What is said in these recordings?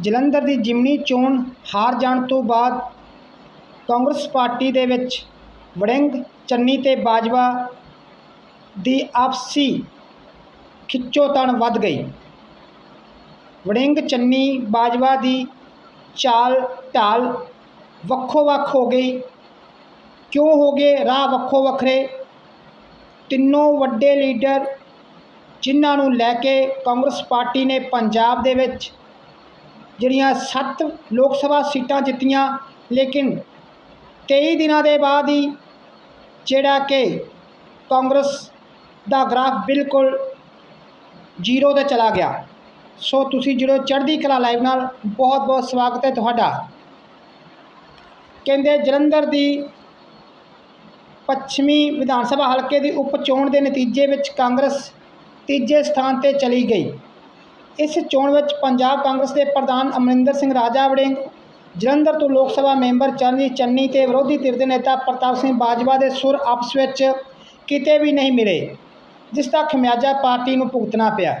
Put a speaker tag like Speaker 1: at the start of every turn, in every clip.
Speaker 1: ਜਲੰਧਰ ਦੀ ਜਿਮਨੀ ਚੋਣ ਹਾਰ ਜਾਣ ਤੋਂ ਬਾਅਦ ਕਾਂਗਰਸ ਪਾਰਟੀ ਦੇ ਵਿੱਚ ਵੜਿੰਗ, ਚੰਨੀ ਤੇ ਬਾਜਵਾ ਦੀ ਆਪਸੀ ਖਿੱਚੋਤਾਣ ਵੱਧ ਗਈ। ਵੜਿੰਗ, ਚੰਨੀ, ਬਾਜਵਾ ਦੀ ਚਾਲ ਢਾਲ ਵੱਖੋ ਵੱਖ ਹੋ ਗਈ। ਕਿਉਂ ਹੋ ਗਏ? ਰਾਹ ਵੱਖੋ ਵੱਖਰੇ ਤਿੰਨੋਂ ਵੱਡੇ ਲੀਡਰ ਜਿਨ੍ਹਾਂ ਨੂੰ ਲੈ ਕੇ ਕਾਂਗਰਸ ਪਾਰਟੀ ਨੇ ਪੰਜਾਬ ਦੇ ਵਿੱਚ ਜਿਹੜੀਆਂ 7 ਲੋਕ ਸਭਾ ਸੀਟਾਂ ਜਿੱਤੀਆਂ, ਲੇਕਿਨ 23 ਦਿਨਾਂ ਦੇ ਬਾਅਦ ਹੀ ਜਿਹੜਾ ਕਿ ਕਾਂਗਰਸ ਦਾ ਗ੍ਰਾਫ ਬਿਲਕੁਲ ਜ਼ੀਰੋ ਤੇ ਚਲਾ ਗਿਆ। ਸੋ ਤੁਸੀਂ ਜਿਹੜੇ ਚੜ੍ਹਦੀ ਕਲਾ ਲਾਈਵ ਨਾਲ। ਬਹੁਤ ਬਹੁਤ ਸਵਾਗਤ ਹੈ ਤੁਹਾਡਾ। ਕਹਿੰਦੇ ਜਲੰਧਰ ਦੀ ਪੱਛਮੀ ਵਿਧਾਨ ਸਭਾ ਹਲਕੇ ਦੀ ਉਪ ਚੋਣ ਦੇ ਨਤੀਜੇ ਵਿੱਚ ਕਾਂਗਰਸ ਤੀਜੇ ਸਥਾਨ ਤੇ ਚਲੀ ਗਈ। ਇਸ ਚੋਣ ਵਿੱਚ ਪੰਜਾਬ ਕਾਂਗਰਸ ਦੇ ਪ੍ਰਧਾਨ ਅਮਰਿੰਦਰ ਸਿੰਘ ਰਾਜਾ ਵੜਿੰਗ ਜਲੰਧਰ ਤੋਂ ਲੋਕ ਸਭਾ ਮੈਂਬਰ ਚਰਨਜੀਤ ਚੰਨੀ ਤੇ ਵਿਰੋਧੀ ਧਿਰ ਦੇ ਨੇਤਾ ਪ੍ਰਤਾਪ ਸਿੰਘ ਬਾਜਵਾ ਦੇ ਸੁਰ ਆਪਸ ਵਿੱਚ ਕਿਤੇ ਵੀ ਨਹੀਂ ਮਿਲੇ, ਜਿਸ ਦਾ ਖਮਿਆਜਾ ਪਾਰਟੀ ਨੂੰ ਭੁਗਤਣਾ ਪਿਆ।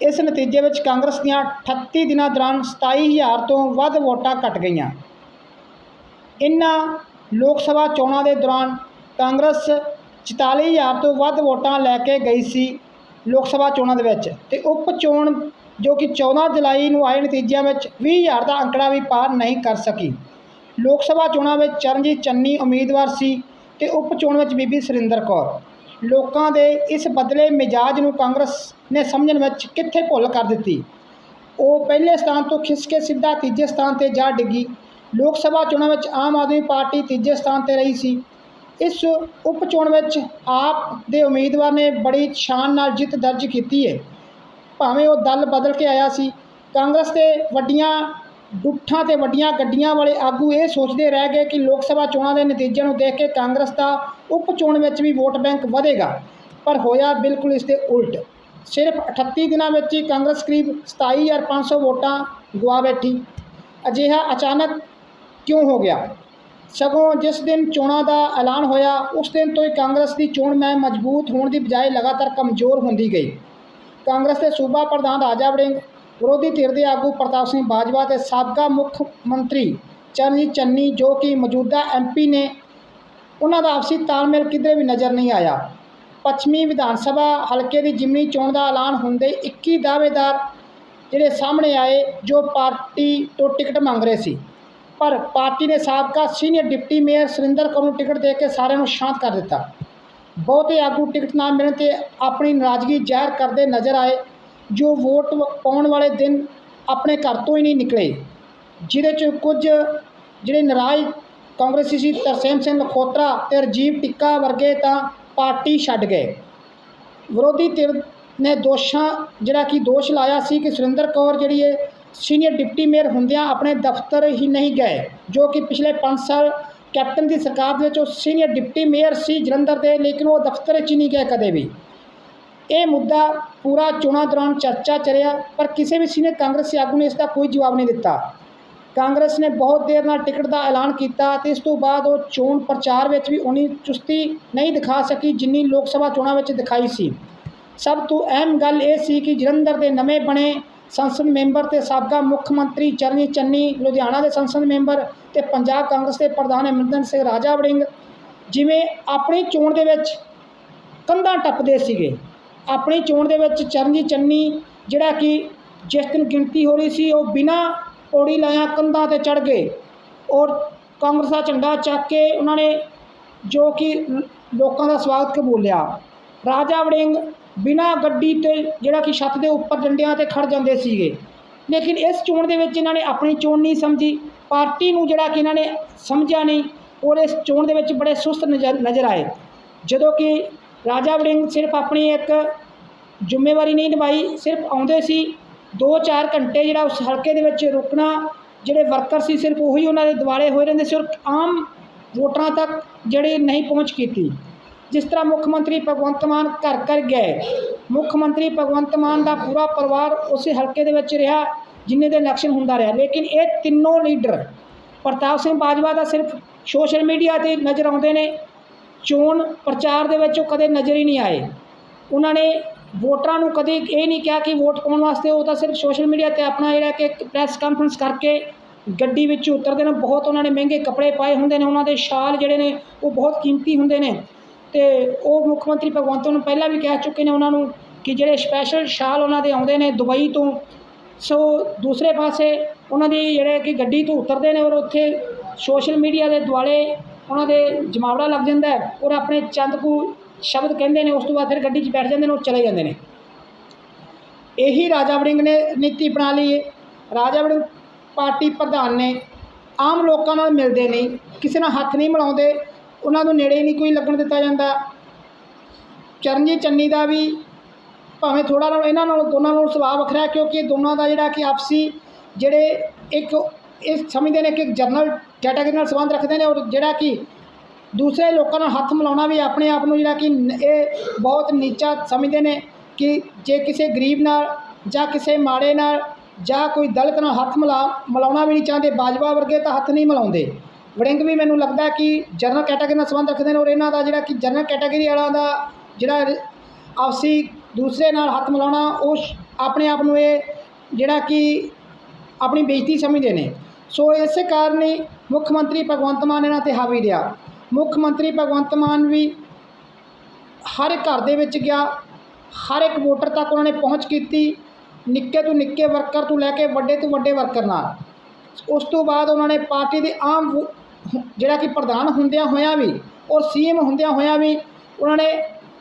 Speaker 1: ਇਸ ਨਤੀਜੇ ਵਿੱਚ ਕਾਂਗਰਸ ਦੀਆਂ 38 ਦਿਨਾਂ ਦੌਰਾਨ 27000 ਤੋਂ ਵੱਧ ਵੋਟਾਂ ਘਟ ਗਈਆਂ। ਇਨ੍ਹਾਂ ਲੋਕ ਸਭਾ ਚੋਣਾਂ ਦੇ ਦੌਰਾਨ ਕਾਂਗਰਸ 44000 ਤੋਂ ਵੱਧ ਵੋਟਾਂ ਲੈ ਕੇ ਗਈ ਸੀ। ਲੋਕ ਸਭਾ ਚੋਣਾਂ ਦੇ ਵਿੱਚ ਤੇ ਉਪ ਚੋਣ ਜੋ ਕਿ 14 ਜੁਲਾਈ ਨੂੰ ਆਏ ਨਤੀਜਿਆਂ ਵਿੱਚ 20000 ਦਾ ਅੰਕੜਾ ਵੀ ਪਾਰ ਨਹੀਂ ਕਰ ਸਕੀ। ਲੋਕ ਸਭਾ ਚੋਣਾਂ ਵਿੱਚ ਚਰਨਜੀਤ ਚੰਨੀ ਉਮੀਦਵਾਰ ਸੀ ਤੇ ਉਪ ਚੋਣ ਵਿੱਚ ਬੀਬੀ ਸੁਰਿੰਦਰ ਕੌਰ। ਲੋਕਾਂ ਦੇ ਇਸ ਬਦਲੇ ਮਿਜਾਜ ਨੂੰ ਕਾਂਗਰਸ ਨੇ ਸਮਝਣ ਵਿੱਚ ਕਿੱਥੇ ਭੁੱਲ ਕਰ ਦਿੱਤੀ? ਉਹ ਪਹਿਲੇ ਸਥਾਨ ਤੋਂ ਖਿੱਚ ਕੇ ਸਿੱਧਾ ਤੀਜੇ ਸਥਾਨ ਤੇ ਜਾ ਡਿੱਗੀ। ਲੋਕ ਸਭਾ ਚੋਣਾਂ ਵਿੱਚ ਆਮ ਆਦਮੀ ਪਾਰਟੀ ਤੀਜੇ ਸਥਾਨ ਤੇ ਰਹੀ ਸੀ। ਇਸ ਉਪ ਚੋਣ ਵਿੱਚ ਆਪ ਦੇ ਉਮੀਦਵਾਰ ਨੇ ਬੜੀ ਸ਼ਾਨ ਨਾਲ ਜਿੱਤ ਦਰਜ ਕੀਤੀ ਹੈ। ਭਾਵੇਂ ਉਹ ਦਲ ਬਦਲ ਕੇ ਆਇਆ ਸੀ, ਕਾਂਗਰਸ ਦੇ ਵੱਡੀਆਂ ਗੁੱਠਾਂ ਤੇ ਵੱਡੀਆਂ ਗੱਡੀਆਂ ਵਾਲੇ ਆਗੂ ਇਹ ਸੋਚਦੇ ਰਹਿ ਗਏ ਕਿ ਲੋਕ ਸਭਾ ਚੋਣਾਂ ਦੇ ਨਤੀਜਿਆਂ ਨੂੰ ਦੇਖ ਕੇ ਕਾਂਗਰਸ ਦਾ ਉਪ ਚੋਣ ਵਿੱਚ ਵੀ ਵੋਟ ਬੈਂਕ ਵਧੇਗਾ, ਪਰ ਹੋਇਆ ਬਿਲਕੁਲ ਇਸ ਦੇ ਉਲਟ। ਸਿਰਫ 38 ਦਿਨਾਂ ਵਿੱਚ ਹੀ ਕਾਂਗਰਸ ਕਰੀਬ 27500 ਵੋਟਾਂ ਗਵਾ ਬੈਠੀ। ਅਜਿਹਾ ਅਚਾਨਕ ਕਿਉਂ ਹੋ ਗਿਆ? ਸਗੋਂ ਜਿਸ ਦਿਨ ਚੋਣਾਂ ਦਾ ਐਲਾਨ ਹੋਇਆ, ਉਸ ਦਿਨ ਤੋਂ ਹੀ ਕਾਂਗਰਸ ਦੀ ਚੋਣ ਮੈਂ ਮਜ਼ਬੂਤ ਹੋਣ ਦੀ ਬਜਾਏ ਲਗਾਤਾਰ ਕਮਜ਼ੋਰ ਹੁੰਦੀ ਗਈ। ਕਾਂਗਰਸ ਦੇ ਸੂਬਾ ਪ੍ਰਧਾਨ ਰਾਜਾ ਵੜਿੰਗ, ਵਿਰੋਧੀ ਧਿਰ ਦੇ ਆਗੂ ਪ੍ਰਤਾਪ ਸਿੰਘ ਬਾਜਵਾ ਤੇ ਸਾਬਕਾ ਮੁੱਖ ਮੰਤਰੀ ਚਰਨਜੀਤ ਚੰਨੀ ਜੋ ਕਿ ਮੌਜੂਦਾ ਐਮਪੀ ਨੇ, ਉਹਨਾਂ ਦਾ ਆਪਸੀ ਤਾਲਮੇਲ ਕਿਧਰੇ ਵੀ ਨਜ਼ਰ ਨਹੀਂ ਆਇਆ। ਪੱਛਮੀ ਵਿਧਾਨ ਸਭਾ ਹਲਕੇ ਦੀ ਜਿਮਨੀ ਚੋਣ ਦਾ ਐਲਾਨ ਹੁੰਦੇ 21 ਦਾਅਵੇਦਾਰ ਜਿਹੜੇ ਸਾਹਮਣੇ ਆਏ, ਜੋ ਪਾਰਟੀ ਤੋਂ ਟਿਕਟ ਮੰਗ ਰਹੇ ਸੀ। ਪਰ ਪਾਰਟੀ ਨੇ ਸਾਬਕਾ senior deputy mayor Surinder Kaur ਨੂੰ ਟਿਕਟ ਦੇ ਕੇ ਸਾਰਿਆਂ ਨੂੰ ਸ਼ਾਂਤ ਕਰ ਦਿੱਤਾ। ਬਹੁਤੇ ਆਗੂ ਟਿਕਟ ਨਾ ਮਿਲਣ ਤੇ ਆਪਣੀ ਨਾਰਾਜ਼ਗੀ ਜ਼ਾਹਿਰ ਕਰਦੇ ਨਜ਼ਰ ਆਏ, ਜੋ ਵੋਟ ਪਾਉਣ ਵਾਲੇ ਦਿਨ ਆਪਣੇ ਘਰ ਤੋਂ ਹੀ ਨਹੀਂ ਨਿਕਲੇ, ਜਿਹਦੇ ਚ ਕੁਝ ਜਿਹੜੇ ਨਾਰਾਜ਼ ਕਾਂਗਰਸੀ ਸੀ ਤਰਸੇਮ ਸਿੰਘ ਲਖੋਤਰਾ ਤੇ ਰਜੀਵ ਟਿੱਕਾ ਵਰਗੇ ਤਾਂ ਪਾਰਟੀ ਛੱਡ ਗਏ। ਵਿਰੋਧੀ ਧਿਰ ਨੇ ਦੋਸ਼ਾਂ, ਜਿਹੜਾ ਕਿ ਦੋਸ਼ ਲਾਇਆ ਸੀ ਕਿ ਸੁਰਿੰਦਰ ਕੌਰ ਜਿਹੜੀ ਹੈ ਸੀਨੀਅਰ ਡਿਪਟੀ ਮੇਅਰ ਹੁੰਦਿਆਂ ਆਪਣੇ ਦਫ਼ਤਰ ਹੀ ਨਹੀਂ ਗਏ, ਜੋ ਕਿ ਪਿਛਲੇ 5 ਸਾਲ ਕੈਪਟਨ ਦੀ ਸਰਕਾਰ ਦੇ ਵਿੱਚ ਉਹ ਸੀਨੀਅਰ ਡਿਪਟੀ ਮੇਅਰ ਸੀ ਜਲੰਧਰ ਦੇ, ਲੇਕਿਨ ਉਹ ਦਫ਼ਤਰ 'ਚ ਹੀ ਨਹੀਂ ਗਏ ਕਦੇ ਵੀ। ਇਹ ਮੁੱਦਾ ਪੂਰਾ ਚੋਣਾਂ ਦੌਰਾਨ ਚਰਚਾ ਚੱਲਿਆ ਪਰ ਕਿਸੇ ਵੀ ਸੀਨੀਅਰ ਕਾਂਗਰਸੀ ਆਗੂ ਨੇ ਇਸ ਦਾ ਕੋਈ ਜਵਾਬ ਨਹੀਂ ਦਿੱਤਾ। ਕਾਂਗਰਸ ਨੇ ਬਹੁਤ ਦੇਰ ਨਾਲ ਟਿਕਟ ਦਾ ਐਲਾਨ ਕੀਤਾ ਤੇ ਇਸ ਤੋਂ ਬਾਅਦ ਉਹ ਚੋਣ ਪ੍ਰਚਾਰ ਵਿੱਚ ਵੀ ਉਨੀ ਚੁਸਤੀ ਨਹੀਂ ਦਿਖਾ ਸਕੀ ਜਿੰਨੀ ਲੋਕ ਸਭਾ ਚੋਣਾਂ ਵਿੱਚ ਦਿਖਾਈ ਸੀ। ਸਭ ਤੋਂ ਅਹਿਮ ਗੱਲ ਇਹ ਸੀ ਕਿ ਜਲੰਧਰ ਦੇ ਨਵੇਂ ਬਣੇ ਸੰਸਦ ਮੈਂਬਰ ਤੇ ਸਾਬਕਾ ਮੁੱਖ ਮੰਤਰੀ ਚਰਨਜੀਤ ਚੰਨੀ, ਲੁਧਿਆਣਾ ਦੇ ਸੰਸਦ ਮੈਂਬਰ ਤੇ ਪੰਜਾਬ ਕਾਂਗਰਸ ਦੇ ਪ੍ਰਧਾਨ ਅਮਰਿੰਦਰ ਸਿੰਘ ਰਾਜਾ ਵੜਿੰਗ ਜਿਵੇਂ ਆਪਣੀ ਚੋਣ ਦੇ ਵਿੱਚ ਕੰਧਾਂ ਟੱਪਦੇ ਸੀਗੇ। ਆਪਣੀ ਚੋਣ ਦੇ ਵਿੱਚ ਚਰਨਜੀਤ ਚੰਨੀ ਜਿਹੜਾ ਕਿ ਜਿਸ ਦਿਨ ਗਿਣਤੀ ਹੋ ਰਹੀ ਸੀ, ਉਹ ਬਿਨਾਂ ਪੌੜੀ ਲਾਇਆ ਕੰਧਾਂ ਤੇ ਚੜ ਗਏ ਔਰ ਕਾਂਗਰਸ ਦਾ ਝੰਡਾ ਚੱਕ ਕੇ ਉਹਨਾਂ ਨੇ ਜੋ ਕਿ ਲੋਕਾਂ ਦਾ ਸਵਾਗਤ ਕਬੂਲਿਆ ਰਾਜਾ ਵੜਿੰਗ ਬਿਨਾਂ ਗੱਡੀ ਤੇ ਜਿਹੜਾ ਕਿ ਛੱਤ ਦੇ ਉੱਪਰ ਡੰਡਿਆਂ ਤੇ ਖੜ ਜਾਂਦੇ ਸੀਗੇ। ਲੇਕਿਨ ਇਸ ਚੋਣ ਦੇ ਵਿੱਚ ਇਹਨਾਂ ਨੇ ਆਪਣੀ ਚੋਣ ਨਹੀਂ ਸਮਝੀ। ਪਾਰਟੀ ਨੂੰ ਜਿਹੜਾ ਕਿ ਇਹਨਾਂ ਨੇ ਸਮਝਿਆ ਨਹੀਂ, ਔਰ ਇਸ ਚੋਣ ਦੇ ਵਿੱਚ ਬੜੇ ਸੁਸਤ ਨਜ਼ਰ ਨਜ਼ਰ ਆਏ। ਜਦੋਂ ਕਿ ਰਾਜਾ ਵੜਿੰਗ ਸਿਰਫ ਆਪਣੀ ਇੱਕ ਜ਼ਿੰਮੇਵਾਰੀ ਨਹੀਂ ਨਿਭਾਈ, ਸਿਰਫ ਆਉਂਦੇ ਸੀ 2-4 ਘੰਟੇ ਜਿਹੜਾ ਉਸ ਹਲਕੇ ਦੇ ਵਿੱਚ ਰੁਕਣਾ, ਜਿਹੜੇ ਵਰਕਰ ਸੀ ਸਿਰਫ ਉਹੀ ਉਹਨਾਂ ਦੇ ਦੁਆਲੇ ਹੋਏ ਰਹਿੰਦੇ ਸੀ, ਔਰ ਆਮ ਵੋਟਰਾਂ ਤੱਕ ਜਿਹੜੇ ਨਹੀਂ ਪਹੁੰਚ ਕੀਤੀ। ਜਿਸ ਤਰ੍ਹਾਂ ਮੁੱਖ ਮੰਤਰੀ ਭਗਵੰਤ ਮਾਨ ਘਰ ਘਰ ਗਏ, ਮੁੱਖ ਮੰਤਰੀ ਭਗਵੰਤ ਮਾਨ ਦਾ ਪੂਰਾ ਪਰਿਵਾਰ ਉਸੇ ਹਲਕੇ ਦੇ ਵਿੱਚ ਰਿਹਾ, ਜਿੰਨੇ ਦੇ ਇਲੈਕਸ਼ਨ ਹੁੰਦਾ ਰਿਹਾ। ਲੇਕਿਨ ਇਹ ਤਿੰਨੋਂ ਲੀਡਰ ਪ੍ਰਤਾਪ ਸਿੰਘ ਬਾਜਵਾ ਦਾ ਸਿਰਫ ਸੋਸ਼ਲ ਮੀਡੀਆ ਤੇ ਨਜ਼ਰ ਆਉਂਦੇ ਨੇ। ਚੋਣ ਪ੍ਰਚਾਰ ਦੇ ਵਿੱਚ ਉਹ ਕਦੇ ਨਜ਼ਰ ਹੀ ਨਹੀਂ ਆਏ। ਉਹਨਾਂ ਨੇ ਵੋਟਰਾਂ ਨੂੰ ਕਦੇ ਇਹ ਨਹੀਂ ਕਿਹਾ ਕਿ ਵੋਟ ਪਾਉਣ ਵਾਸਤੇ ਉਹ ਤਾਂ ਸਿਰਫ ਸੋਸ਼ਲ ਮੀਡੀਆ ਤੇ ਆਪਣਾ ਜਿਹੜਾ ਕਿ ਇੱਕ ਪ੍ਰੈਸ ਕਾਨਫਰੰਸ ਕਰਕੇ ਗੱਡੀ ਵਿੱਚ ਉਤਰਦੇ ਨੇ। ਬਹੁਤ ਉਹਨਾਂ ਨੇ ਮਹਿੰਗੇ ਕੱਪੜੇ ਪਾਏ ਹੁੰਦੇ ਨੇ। ਉਹਨਾਂ ਦੇ ਸ਼ਾਲ ਜਿਹੜੇ ਨੇ ਉਹ ਬਹੁਤ ਕੀਮਤੀ ਹੁੰਦੇ ਨੇ। ਤੇ ਉਹ ਮੁੱਖ ਮੰਤਰੀ ਭਗਵੰਤ ਨੂੰ ਪਹਿਲਾਂ ਵੀ ਕਹਿ ਚੁੱਕੇ ਨੇ ਉਹਨਾਂ ਨੂੰ ਕਿ ਜਿਹੜੇ ਸਪੈਸ਼ਲ ਸ਼ਾਲ ਉਹਨਾਂ ਦੇ ਆਉਂਦੇ ਨੇ ਦੁਬਈ ਤੋਂ, ਸੋ ਦੂਸਰੇ ਪਾਸੇ ਉਹਨਾਂ ਦੀ ਜਿਹੜੇ ਕਿ ਗੱਡੀ ਤੋਂ ਉਤਰਦੇ ਨੇ ਔਰ ਉੱਥੇ ਸੋਸ਼ਲ ਮੀਡੀਆ ਦੇ ਦੁਆਲੇ ਉਹਨਾਂ ਦੇ ਜਮਾਵੜਾ ਲੱਗ ਜਾਂਦਾ ਹੈ ਔਰ ਆਪਣੇ ਚੰਦ ਕੁ ਸ਼ਬਦ ਕਹਿੰਦੇ ਨੇ, ਉਸ ਤੋਂ ਬਾਅਦ ਫਿਰ ਗੱਡੀ 'ਚ ਬੈਠ ਜਾਂਦੇ ਨੇ ਔਰ ਚਲੇ ਜਾਂਦੇ ਨੇ। ਇਹੀ ਰਾਜਾ ਵੜਿੰਗ ਨੇ ਨੀਤੀ ਬਣਾ ਲਈ ਹੈ। ਰਾਜਾ ਵੜਿੰਗ ਪਾਰਟੀ ਪ੍ਰਧਾਨ ਨੇ, ਆਮ ਲੋਕਾਂ ਨਾਲ ਮਿਲਦੇ ਨਹੀਂ, ਕਿਸੇ ਨਾਲ ਹੱਥ ਨਹੀਂ ਮਿਲਾਉਂਦੇ ਉਹਨਾਂ ਨੂੰ ਨੇੜੇ ਨਹੀਂ ਕੋਈ ਲੱਗਣ ਦਿੱਤਾ ਜਾਂਦਾ। ਚਰਨਜੀਤ ਚੰਨੀ ਦਾ ਵੀ ਭਾਵੇਂ ਥੋੜਾ ਨਾਲ ਇਹਨਾਂ ਨਾਲ ਦੋਨਾਂ ਨਾਲ ਸੁਭਾਅ ਵੱਖਰਾ ਕਿਉਂਕਿ ਦੋਨਾਂ ਦਾ ਜਿਹੜਾ ਕਿ ਆਪਸੀ ਜਿਹੜੇ ਇੱਕ ਇਹ ਸਮਝਦੇ ਨੇ ਕਿ ਇੱਕ ਜਰਨਲ ਕੈਟਾਗਰੀ ਨਾਲ ਸੰਬੰਧ ਰੱਖਦੇ ਨੇ ਔਰ ਜਿਹੜਾ ਕਿ ਦੂਸਰੇ ਲੋਕਾਂ ਨਾਲ ਹੱਥ ਮਿਲਾਉਣਾ ਵੀ ਆਪਣੇ ਆਪ ਨੂੰ ਜਿਹੜਾ ਕਿ ਇਹ ਬਹੁਤ ਨੀਚਾ ਸਮਝਦੇ ਨੇ ਕਿ ਜੇ ਕਿਸੇ ਗਰੀਬ ਨਾਲ ਜਾਂ ਕਿਸੇ ਮਾੜੇ ਨਾਲ ਜਾਂ ਕੋਈ ਦਲਿਤ ਨਾਲ ਹੱਥ ਮਿਲਾ, ਮਿਲਾਉਣਾ ਵੀ ਨਹੀਂ ਚਾਹੁੰਦੇ, ਬਾਜਵਾ ਵਰਗੇ ਤਾਂ ਹੱਥ ਨਹੀਂ ਮਿਲਾਉਂਦੇ। ਵੜਿੰਗ ਵੀ ਮੈਨੂੰ ਲੱਗਦਾ ਕਿ ਜਨਰਲ ਕੈਟਾਗਰੀ ਨਾਲ ਸੰਬੰਧ ਰੱਖਦੇ ਨੇ ਔਰ ਇਹਨਾਂ ਦਾ ਜਿਹੜਾ ਕਿ ਜਨਰਲ ਕੈਟਾਗਰੀ ਵਾਲਾ ਦਾ ਜਿਹੜਾ ਆਪਸੀ ਦੂਸਰੇ ਨਾਲ ਹੱਥ ਮਿਲਾਉਣਾ, ਉਹ ਸ਼- ਆਪਣੇ ਆਪ ਨੂੰ ਇਹ ਜਿਹੜਾ ਕਿ ਆਪਣੀ ਬੇਇੱਜ਼ਤੀ ਸਮਝਦੇ ਨੇ। ਸੋ ਇਸੇ ਕਾਰਨ ਹੀ ਮੁੱਖ ਮੰਤਰੀ ਭਗਵੰਤ ਮਾਨ ਇਹਨਾਂ ਤੇ ਹਾਵੀ ਰਿਹਾ। ਮੁੱਖ ਮੰਤਰੀ ਭਗਵੰਤ ਮਾਨ ਵੀ ਹਰ ਇੱਕ ਘਰ ਦੇ ਵਿੱਚ ਗਿਆ, ਹਰ ਇੱਕ ਵੋਟਰ ਤੱਕ ਉਹਨਾਂ ਨੇ ਪਹੁੰਚ ਕੀਤੀ, ਨਿੱਕੇ ਤੋਂ ਨਿੱਕੇ ਵਰਕਰ ਤੋਂ ਲੈ ਕੇ ਵੱਡੇ ਤੋਂ ਵੱਡੇ ਵਰਕਰ ਨਾਲ। ਉਸ ਤੋਂ ਬਾਅਦ ਉਹਨਾਂ ਨੇ ਪਾਰਟੀ ਦੇ ਆਮ ਜਿਹੜਾ ਕਿ ਪ੍ਰਧਾਨ ਹੁੰਦਿਆਂ ਹੋਇਆਂ ਵੀ ਔਰ ਸੀਐਮ ਹੁੰਦਿਆਂ ਹੋਇਆਂ ਵੀ ਉਹਨਾਂ ਨੇ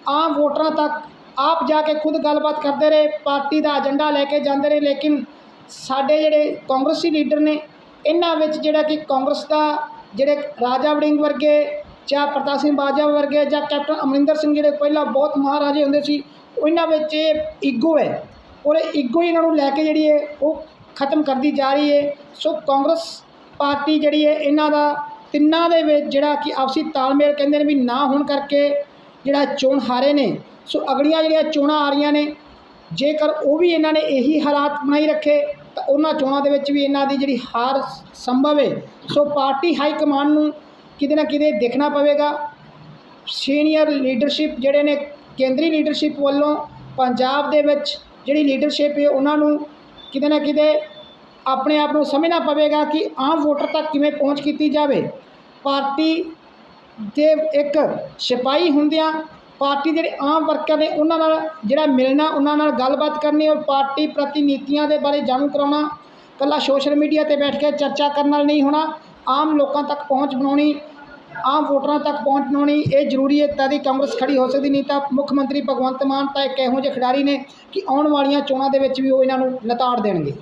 Speaker 1: ਆਮ ਵੋਟਰਾਂ ਤੱਕ ਆਪ ਜਾ ਕੇ ਖੁਦ ਗੱਲਬਾਤ ਕਰਦੇ ਰਹੇ, ਪਾਰਟੀ ਦਾ ਏਜੰਡਾ ਲੈ ਕੇ ਜਾਂਦੇ ਰਹੇ, ਲੇਕਿਨ ਸਾਡੇ ਜਿਹੜੇ ਕਾਂਗਰਸੀ ਲੀਡਰ ਨੇ, ਇਹਨਾਂ ਵਿੱਚ ਜਿਹੜਾ ਕਿ ਕਾਂਗਰਸ ਦਾ ਜਿਹੜੇ ਰਾਜਾ ਵੜਿੰਗ ਵਰਗੇ ਜਾਂ ਪ੍ਰਤਾਪ ਸਿੰਘ ਬਾਜਵਾ ਵਰਗੇ ਜਾਂ ਕੈਪਟਨ ਅਮਰਿੰਦਰ ਸਿੰਘ ਜਿਹੜੇ ਪਹਿਲਾਂ ਬਹੁਤ ਮਹਾਰਾਜੇ ਹੁੰਦੇ ਸੀ, ਉਹਨਾਂ ਵਿੱਚ ਇਹ ਈਗੋ ਹੈ ਔਰ ਇਹ ਈਗੋ ਹੀ ਇਹਨਾਂ ਨੂੰ ਲੈ ਕੇ ਜਿਹੜੀ ਹੈ ਉਹ ਖਤਮ ਕਰਦੀ ਜਾ ਰਹੀ ਹੈ। ਸੋ ਕਾਂਗਰਸ ਪਾਰਟੀ ਜਿਹੜੀ ਹੈ, ਇਹਨਾਂ ਦਾ ਤਿੰਨਾਂ ਦੇ ਵਿੱਚ ਜਿਹੜਾ ਕਿ ਆਪਸੀ ਤਾਲਮੇਲ ਕਹਿੰਦੇ ਨੇ ਵੀ ਨਾ ਹੋਣ ਕਰਕੇ ਜਿਹੜਾ ਚੋਣ ਹਾਰੇ ਨੇ, ਸੋ ਅਗਲੀਆਂ ਜਿਹੜੀਆਂ ਚੋਣਾਂ ਆ ਰਹੀਆਂ ਨੇ, ਜੇਕਰ ਉਹ ਵੀ ਇਹਨਾਂ ਨੇ ਇਹੀ ਹਾਲਾਤ ਬਣਾਈ ਰੱਖੇ, ਤਾਂ ਉਹਨਾਂ ਚੋਣਾਂ ਦੇ ਵਿੱਚ ਵੀ ਇਹਨਾਂ ਦੀ ਜਿਹੜੀ ਹਾਰ ਸੰਭਵ ਹੈ। ਸੋ ਪਾਰਟੀ ਹਾਈ ਕਮਾਂਡ ਨੂੰ ਕਿਤੇ ਨਾ ਕਿਤੇ ਦੇਖਣਾ ਪਵੇਗਾ। ਸੀਨੀਅਰ ਲੀਡਰਸ਼ਿਪ ਜਿਹੜੇ ਨੇ, ਕੇਂਦਰੀ ਲੀਡਰਸ਼ਿਪ ਵੱਲੋਂ ਪੰਜਾਬ ਦੇ ਵਿੱਚ ਜਿਹੜੀ ਲੀਡਰਸ਼ਿਪ ਹੈ, ਉਹਨਾਂ ਨੂੰ ਕਿਤੇ ਨਾ ਕਿਤੇ ਆਪਣੇ ਆਪ ਨੂੰ ਸਮਝਣਾ ਪਵੇਗਾ ਕਿ ਆਮ ਵੋਟਰ ਤੱਕ ਕਿਵੇਂ ਪਹੁੰਚ ਕੀਤੀ ਜਾਵੇ। ਪਾਰਟੀ ਦੇ ਇੱਕ ਸਿਪਾਹੀ ਹੁੰਦਿਆਂ ਪਾਰਟੀ ਜਿਹੜੇ ਆਮ ਵਰਕਰ ਨੇ ਉਹਨਾਂ ਨਾਲ ਜਿਹੜਾ ਮਿਲਣਾ, ਉਹਨਾਂ ਨਾਲ ਗੱਲਬਾਤ ਕਰਨੀ ਔਰ ਪਾਰਟੀ ਪ੍ਰਤੀ ਨੀਤੀਆਂ ਦੇ ਬਾਰੇ ਜਾਣੂ ਕਰਾਉਣਾ, ਇਕੱਲਾ ਸੋਸ਼ਲ ਮੀਡੀਆ ਤੇ ਬੈਠ ਕੇ ਚਰਚਾ ਕਰਨ ਨਾਲ ਨਹੀਂ ਹੋਣਾ, ਆਮ ਲੋਕਾਂ ਤੱਕ ਪਹੁੰਚ ਬਣਾਉਣੀ, ਆਮ ਵੋਟਰਾਂ ਤੱਕ ਪਹੁੰਚ ਬਣਾਉਣੀ, ਇਹ ਜ਼ਰੂਰੀ ਹੈ ਤਦ ਦੀ ਕਾਂਗਰਸ ਖੜੀ ਹੋ ਸਕਦੀ ਨਹੀਂ ਤਾਂ ਮੁੱਖ ਮੰਤਰੀ ਭਗਵੰਤ ਮਾਨ ਤਾਂ ਇੱਕ ਇਹੋ ਜਿਹੇ ਖਿਡਾਰੀ ਨੇ ਕਿ ਆਉਣ ਵਾਲੀਆਂ ਚੋਣਾਂ ਦੇ ਵਿੱਚ ਵੀ ਉਹ ਇਹਨਾਂ ਨੂੰ ਲਤਾੜ ਦੇਣਗੇ।